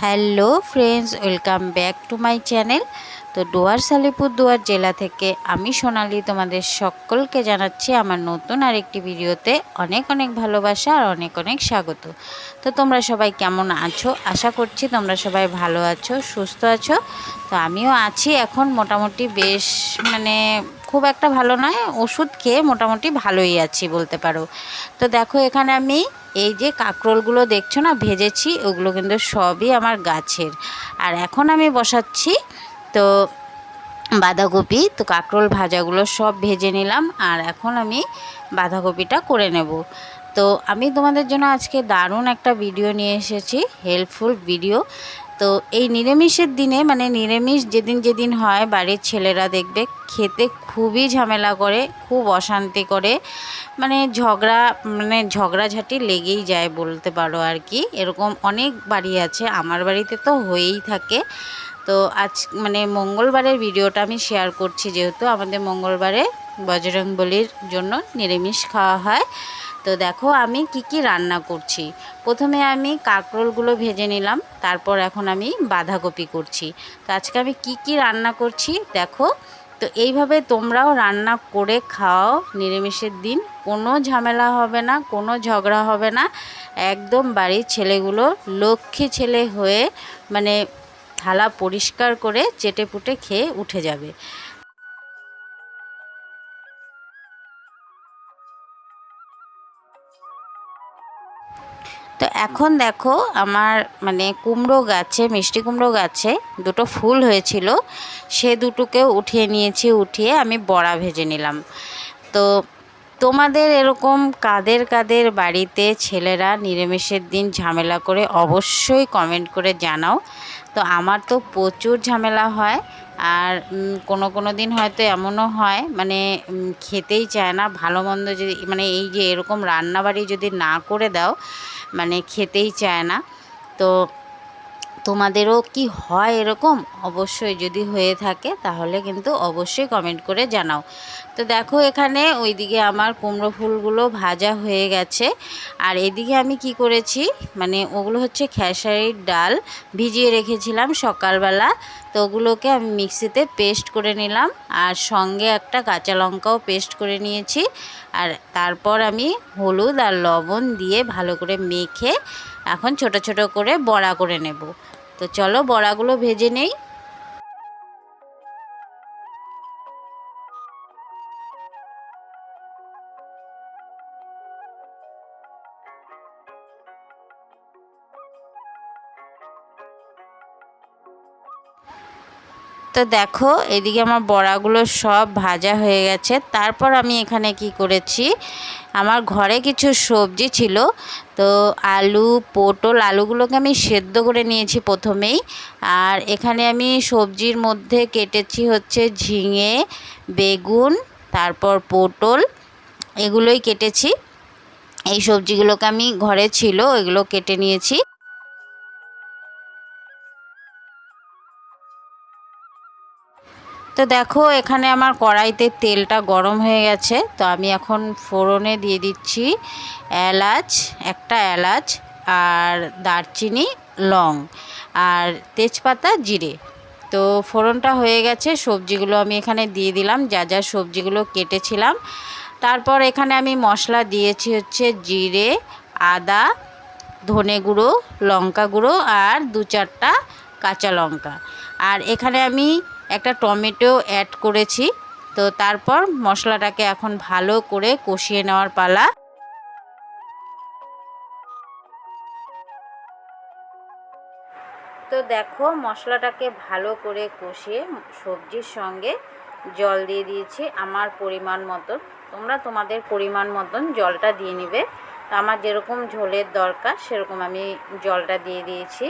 Hello friends, welcome back to my channel. তো ডুয়ার সালিপুর দুয়ার জেলা থেকে আমি সোনালি তোমাদের সকলকে জানাচ্ছি আমার নতুন আরেকটি ভিডিওতে অনেক অনেক ভালোবাসা আর অনেক অনেক স্বাগত। তো তোমরা সবাই কেমন আছো? আশা করছি তোমরা সবাই ভালো আছো, সুস্থ আছো। তো আমিও আছি এখন মোটামুটি বেশ মানে খুব একটা ভালো নয়, ওষুধ খেয়ে মোটামুটি ভালোই আছি বলতে পারো। তো দেখো এখানে আমি এই যে কাঁকরোলগুলো দেখছ না, ভেজেছি, ওগুলো কিন্তু সবই আমার গাছের। আর এখন আমি বসাচ্ছি, তো বাঁধাকপি, তো কাঁকরোল ভাজাগুলো সব ভেজে নিলাম, আর এখন আমি বাঁধাকপিটা করে নেব। তো আমি তোমাদের জন্য আজকে দারুণ একটা ভিডিও নিয়ে এসেছি হেল্পফুল ভিডিও তো এই নিরামিষের দিনে মানে নিরামিষ যেদিন যেদিন হয়, বাড়ির ছেলেরা দেখবে খেতে খুবই ঝামেলা করে, খুব অশান্তি করে। মানে ঝগড়া মানে ঝগড়াঝাটি লেগেই যায় বলতে পারো আর কি। এরকম অনেক বাড়ি আছে, আমার বাড়িতে তো হয়েই থাকে। তো আজ মানে মঙ্গলবারের ভিডিওটা আমি শেয়ার করছি যেহেতু আমাদের মঙ্গলবারে বজরং বলির জন্য নিরামিষ খাওয়া হয়। তো দেখো আমি কি কি রান্না করছি। প্রথমে আমি কাঁকরোলগুলো ভেজে নিলাম, তারপর এখন আমি বাঁধাকপি করছি। তো আজকে আমি কি কি রান্না করছি দেখো। তো এইভাবে তোমরাও রান্না করে খাও, নিরামিষের দিন। কোনো ঝামেলা হবে না, কোনো ঝগড়া হবে না। একদম বাড়ির ছেলেগুলো লক্ষ্মী ছেলে হয়ে মানে থালা পরিষ্কার করে চেটে পুটে খেয়ে উঠে যাবে। তো এখন দেখো আমার মানে কুমড়ো গাছে, মিষ্টি কুমড়ো গাছে দুটো ফুল হয়েছিল। সে দুটোকেও উঠিয়ে নিয়েছি, উঠিয়ে আমি বড়া ভেজে নিলাম। তো তোমাদের এরকম কাদের কাদের বাড়িতে ছেলেরা নিরামিষের দিন ঝামেলা করে অবশ্যই কমেন্ট করে জানাও। তো আমার তো প্রচুর ঝামেলা হয় আর কোনো কোনো দিন হয়তো এমনও হয় মানে খেতেই চায় না, ভালো মন্দ যদি মানে এই যে এরকম রান্নাবাড়ি যদি না করে দাও মানে খেতেই চায় না। তো তোমাদেরও কি হয় এরকম? অবশ্যই যদি হয়ে থাকে, তাহলে কিন্তু অবশ্যই কমেন্ট করে জানাও। তো দেখো এখানে ওইদিকে আমার কুমড়ো ফুলগুলো ভাজা হয়ে গেছে। আর এদিকে আমি কি করেছি? মানে ওগুলো হচ্ছে খেসারির ডাল ভিজিয়ে রেখেছিলাম সকালবেলা। তো ওগুলোকে আমি মিক্সিতে পেস্ট করে নিলাম। আর সঙ্গে একটা কাঁচা লঙ্কাও পেস্ট করে নিয়েছি। আর তারপর আমি হলুদ আর লবণ দিয়ে ভালো করে মেখে এখন ছোট ছোট করে বড়া করে নেব। তো চলো বড়াগুলো ভেজে নেই। তো দেখো, এদিকে আমার বড়াগুলো সব ভাজা হয়ে গেছে। তারপর আমি এখানে কি করেছি, আমার ঘরে কিছু সবজি ছিল। তো আলু, পটল, আলুগুলোকে আমি সেদ্ধ করে নিয়েছি প্রথমেই। আর এখানে আমি সবজির মধ্যে কেটেছি হচ্ছে ঝিঙে, বেগুন, তারপর পটল, এগুলোই কেটেছি। এই সবজিগুলোকে আমি ঘরে ছিল, এগুলো কেটে নিয়েছি। তো দেখো, এখানে আমার কড়াইতে তেলটা গরম হয়ে গেছে। তো আমি এখন ফোড়নে দিয়ে দিচ্ছি এলাচ, একটা এলাচ আর দারচিনি, লং আর তেজপাতা, জিরে। তো ফোড়নটা হয়ে গেছে, সবজিগুলো আমি এখানে দিয়ে দিলাম, যা যা সবজিগুলো কেটেছিলাম। তারপর এখানে আমি মশলা দিয়েছি হচ্ছে জিরে, আদা, ধনে গুঁড়ো, লঙ্কা গুঁড়ো আর দু চারটা কাঁচা লঙ্কা। আর এখানে আমি একটা টমেটো অ্যাড করেছি। তো তারপর মশলাটাকে এখন ভালো করে কষিয়ে নেওয়ার পালা। তো দেখো মশলাটাকে ভালো করে কষিয়ে সবজির সঙ্গে জল দিয়ে দিয়েছি আমার পরিমাণ মতন তোমরা তোমাদের পরিমাণ মতন জলটা দিয়ে নিবে। তো আমার যেরকম ঝোলের দরকার সেরকম আমি জলটা দিয়ে দিয়েছি।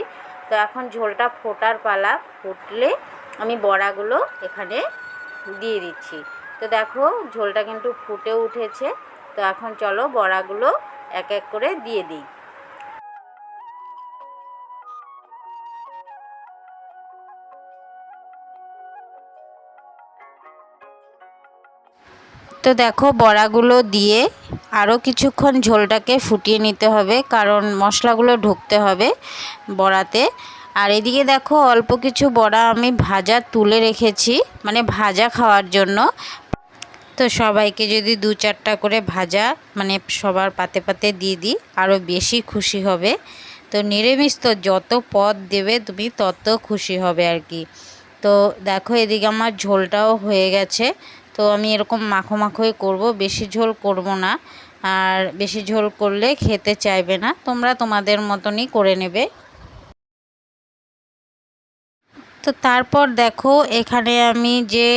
তো এখন ঝোলটা ফোটার পালা, ফুটলে আমি বড়াগুলো এখানে দিয়ে দিচ্ছি। তো দেখো, ঝোলটা কিন্তু ফুটে উঠেছে। তো এখন চলো বড়াগুলো এক এক করে দিয়ে দিই। তো দেখো, বড়াগুলো দিয়ে আরও কিছুক্ষণ ঝোলটাকে ফুটিয়ে নিতে হবে, কারণ মশলাগুলো ঢুকতে হবে বড়াতে। আর এদিকে দেখো অল্প কিছু বড়া আমি ভাজা তুলে রেখেছি মানে ভাজা খাওয়ার জন্য। তো সবাইকে যদি দু চারটা করে ভাজা মানে সবার পাতে পাতে দিয়ে দিই আরও বেশি খুশি হবে। তো নিরামিষ তো যত পদ দেবে তুমি তত খুশি হবে আর কি। তো দেখো এদিকে আমার ঝোলটাও হয়ে গেছে। তো আমি এরকম মাখো মাখোই করব, বেশি ঝোল করব না। আর বেশি ঝোল করলে খেতে চাইবে না, তোমরা তোমাদের মতনই করে নেবে। তো তারপর দেখো, এখানে আমি যে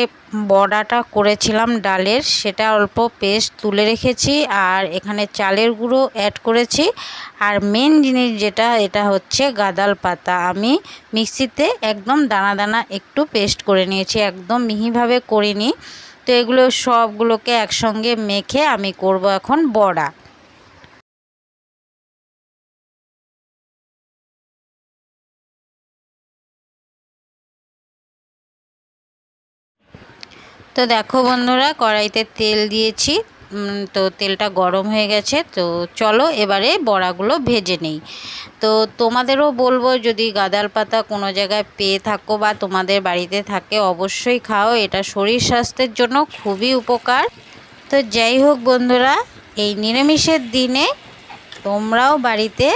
বড়াটা করেছিলাম ডালের, সেটা অল্প পেস্ট তুলে রেখেছি আর এখানে চালের গুঁড়ো অ্যাড করেছি। আর মেন জিনিস যেটা, এটা হচ্ছে গাদাল পাতা। আমি মিক্সিতে একদম দানা দানা একটু পেস্ট করে নিয়েছি, একদম মিহিভাবে করিনি। তো এগুলো সবগুলোকে একসঙ্গে মেখে আমি করব এখন বড়া। তো দেখো বন্ধুরা, কড়াইতে তেল দিয়েছি। তো তেলটা গরম হয়ে গেছে। তো চলো এবারে বড়াগুলো ভেজে নেই। তো তোমাদেরও বলব, যদি গাদাল পাতা কোনো জায়গায় পেয়ে থাকো বা তোমাদের বাড়িতে থাকে, অবশ্যই খাও। এটা শরীর স্বাস্থ্যের জন্য খুবই উপকার। তো যাই হোক বন্ধুরা, এই নিরামিষের দিনে তোমরাও বাড়িতে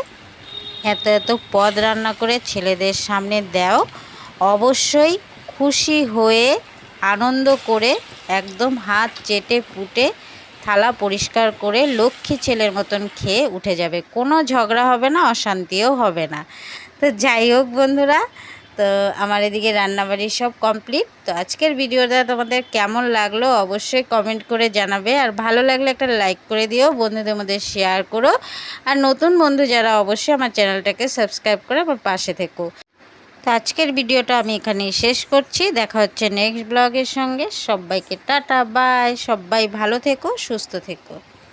এত এত পদ রান্না করে ছেলেদের সামনে দাও। অবশ্যই খুশি হয়ে আনন্দ করে একদম হাত চেটে পুটে থালা পরিষ্কার করে লক্ষ্মী ছেলের মতন খেয়ে উঠে যাবে। কোনো ঝগড়া হবে না, অশান্তিও হবে না। তো যাই হোক বন্ধুরা, তো আমার এদিকে রান্নাবাড়ি সব কমপ্লিট। তো আজকের ভিডিওটা তোমাদের কেমন লাগল অবশ্যই কমেন্ট করে জানাবে। আর ভালো লাগলে একটা লাইক করে দিও, বন্ধুদের মধ্যে শেয়ার করো। আর নতুন বন্ধু যারা, অবশ্যই আমার চ্যানেলটাকে সাবস্ক্রাইব করে আমার পাশে থেকো। তো আজকের ভিডিওটা আমি এখানেই শেষ করছি। দেখা হচ্ছে নেক্সট ব্লগের সঙ্গে। সবাইকে টাটা বাই সবাই ভালো থেকো, সুস্থ থেকো।